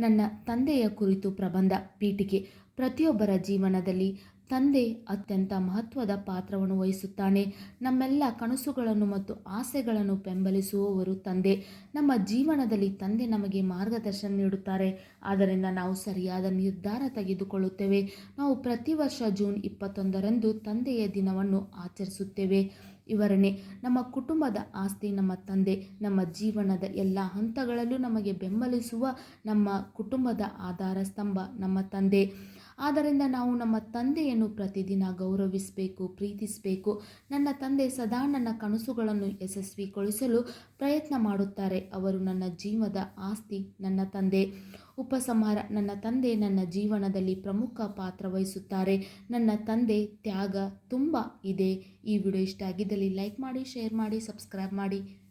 ನನ್ನ ತಂದೆಯ ಕುರಿತು ಪ್ರಬಂಧ ಪೀಠಿಕೆ. ಪ್ರತಿಯೊಬ್ಬರ ಜೀವನದಲ್ಲಿ ತಂದೆ ಅತ್ಯಂತ ಮಹತ್ವದ ಪಾತ್ರವನ್ನು ವಹಿಸುತ್ತಾನೆ. ನಮ್ಮೆಲ್ಲ ಕನಸುಗಳನ್ನು ಮತ್ತು ಆಸೆಗಳನ್ನು ಬೆಂಬಲಿಸುವವರು ತಂದೆ. ನಮ್ಮ ಜೀವನದಲ್ಲಿ ತಂದೆ ನಮಗೆ ಮಾರ್ಗದರ್ಶನ ನೀಡುತ್ತಾರೆ. ಆದ್ದರಿಂದ ನಾವು ಸರಿಯಾದ ನಿರ್ಧಾರ ತೆಗೆದುಕೊಳ್ಳುತ್ತೇವೆ. ನಾವು ಪ್ರತಿ ವರ್ಷ ಜೂನ್ ಇಪ್ಪತ್ತೊಂದರಂದು ತಂದೆಯ ದಿನವನ್ನು ಆಚರಿಸುತ್ತೇವೆ. ಇವರನ್ನೇ ನಮ್ಮ ಕುಟುಂಬದ ಆಸ್ತಿ, ನಮ್ಮ ತಂದೆ, ನಮ್ಮ ಜೀವನದ ಎಲ್ಲ ಹಂತಗಳಲ್ಲೂ ನಮಗೆ ಬೆಂಬಲಿಸುವ ನಮ್ಮ ಕುಟುಂಬದ ಆಧಾರ ಸ್ತಂಭ ನಮ್ಮ ತಂದೆ. ಆದ್ದರಿಂದ ನಾವು ನಮ್ಮ ತಂದೆಯನ್ನು ಪ್ರತಿದಿನ ಗೌರವಿಸಬೇಕು, ಪ್ರೀತಿಸಬೇಕು. ನನ್ನ ತಂದೆ ಸದಾ ನನ್ನ ಕನಸುಗಳನ್ನು ಯಶಸ್ವಿಗೊಳಿಸಲು ಪ್ರಯತ್ನ ಮಾಡುತ್ತಾರೆ. ಅವರು ನನ್ನ ಜೀವದ ಆಸ್ತಿ, ನನ್ನ ತಂದೆ. ಉಪಸಂಹಾರ, ನನ್ನ ತಂದೆ ನನ್ನ ಜೀವನದಲ್ಲಿ ಪ್ರಮುಖ ಪಾತ್ರ ವಹಿಸುತ್ತಾರೆ. ನನ್ನ ತಂದೆ ತ್ಯಾಗ ತುಂಬ ಇದೆ. ಈ ವಿಡಿಯೋ ಇಷ್ಟ ಆಗಿದ್ದಲ್ಲಿ ಲೈಕ್ ಮಾಡಿ, ಶೇರ್ ಮಾಡಿ, ಸಬ್ಸ್ಕ್ರೈಬ್ ಮಾಡಿ.